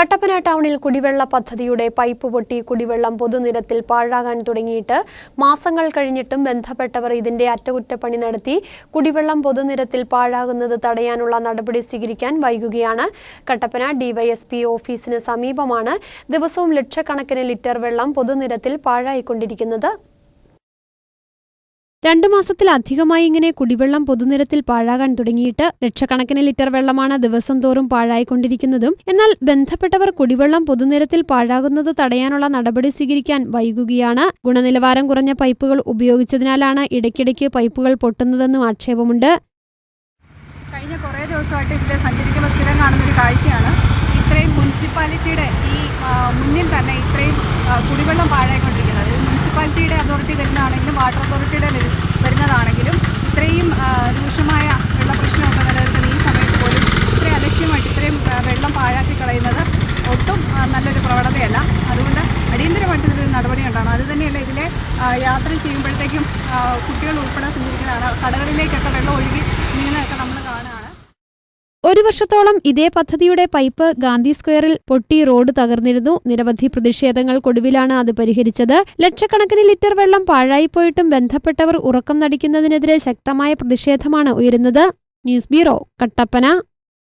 കട്ടപ്പന ടൗണിൽ കുടിവെള്ള പദ്ധതിയുടെ പൈപ്പ് പൊട്ടി കുടിവെള്ളം പൊതുനിരത്തിൽ പാഴാകാൻ തുടങ്ങിയിട്ട് മാസങ്ങൾ കഴിഞ്ഞിട്ടും ബന്ധപ്പെട്ടവർ ഇതിന്റെ അറ്റകുറ്റപ്പണി നടത്തി കുടിവെള്ളം പൊതുനിരത്തിൽ പാഴാകുന്നത് തടയാനുള്ള നടപടി സ്വീകരിക്കാൻ വൈകുകയാണ്. കട്ടപ്പന ഡിവൈഎസ്പി ഓഫീസിന് സമീപമാണ് ദിവസവും ലക്ഷക്കണക്കിന് ലിറ്റർ വെള്ളം പൊതുനിരത്തിൽ പാഴായിക്കൊണ്ടിരിക്കുന്നത്. രണ്ടു മാസത്തിലധികമായി ഇങ്ങനെ കുടിവെള്ളം പൊതുനിരത്തിൽ പാഴാകാൻ തുടങ്ങിയിട്ട് ലക്ഷക്കണക്കിന് ലിറ്റർ വെള്ളമാണ് ദിവസം തോറും പാഴായിക്കൊണ്ടിരിക്കുന്നതും. എന്നാൽ ബന്ധപ്പെട്ടവർ കുടിവെള്ളം പൊതുനിരത്തിൽ പാഴാകുന്നത് തടയാനുള്ള നടപടി സ്വീകരിക്കാൻ വൈകുകയാണ്. ഗുണനിലവാരം കുറഞ്ഞ പൈപ്പുകൾ ഉപയോഗിച്ചതിനാലാണ് ഇടയ്ക്കിടയ്ക്ക് പൈപ്പുകൾ പൊട്ടുന്നതെന്നും ആക്ഷേപമുണ്ട്. കഴിഞ്ഞ കുറേ ദിവസമായിട്ട് ഇതിൽ സഞ്ചരിക്കുമ്പോൾ സ്ഥിരം കാണുന്ന ഒരു കാഴ്ചയാണ്. ഇത്രയും മുനിസിപ്പാലിറ്റിയുടെ ഈ മുന്നിൽ തന്നെ ഇത്രയും കുടിവെള്ളം ഇത് മുനിസിപ്പാലിറ്റിയുടെ അതോറിറ്റി വരുന്നതാണെങ്കിലും വാട്ടർ അതോറിറ്റിയുടെ വരുന്നതാണെങ്കിലും ഇത്രയും രൂക്ഷമായ വെള്ള പ്രശ്നമൊക്കെ നിലനിൽക്കുന്ന ഈ സമയത്ത് പോലും ഇത്രയും അലക്ഷ്യമായിട്ട് ഇത്രയും വെള്ളം പാഴാക്കി കളയുന്നത് ഒട്ടും നല്ലൊരു പ്രവണതയല്ല. അതുകൊണ്ട് അടിയന്തരമായിട്ട് ഇതിലൊരു നടപടി ഉണ്ടാകണം അത് തന്നെയല്ല ഇതിലെ യാത്ര ചെയ്യുമ്പോഴത്തേക്കും കുട്ടികൾ ഉൾപ്പെടെ സഞ്ചരിക്കുന്നതാണ്. കടകളിലേക്കൊക്കെ വെള്ളം ഒഴുകി നീങ്ങുന്നതൊക്കെ നമ്മൾ കാണുകയാണ്. ഒരു വർഷത്തോളം ഇതേ പദ്ധതിയുടെ പൈപ്പ് ഗാന്ധി സ്ക്വയറിൽ പൊട്ടി റോഡ് തകർന്നിരുന്നു. നിരവധി പ്രതിഷേധങ്ങൾക്കൊടുവിലാണ് അത് പരിഹരിച്ചത്. ലക്ഷക്കണക്കിന് ലിറ്റർ വെള്ളം പാഴായിപ്പോയിട്ടും ബന്ധപ്പെട്ടവർ ഉറക്കം നടിക്കുന്നതിനെതിരെ ശക്തമായ പ്രതിഷേധമാണ് ഉയരുന്നത്. News bureau Kattappana.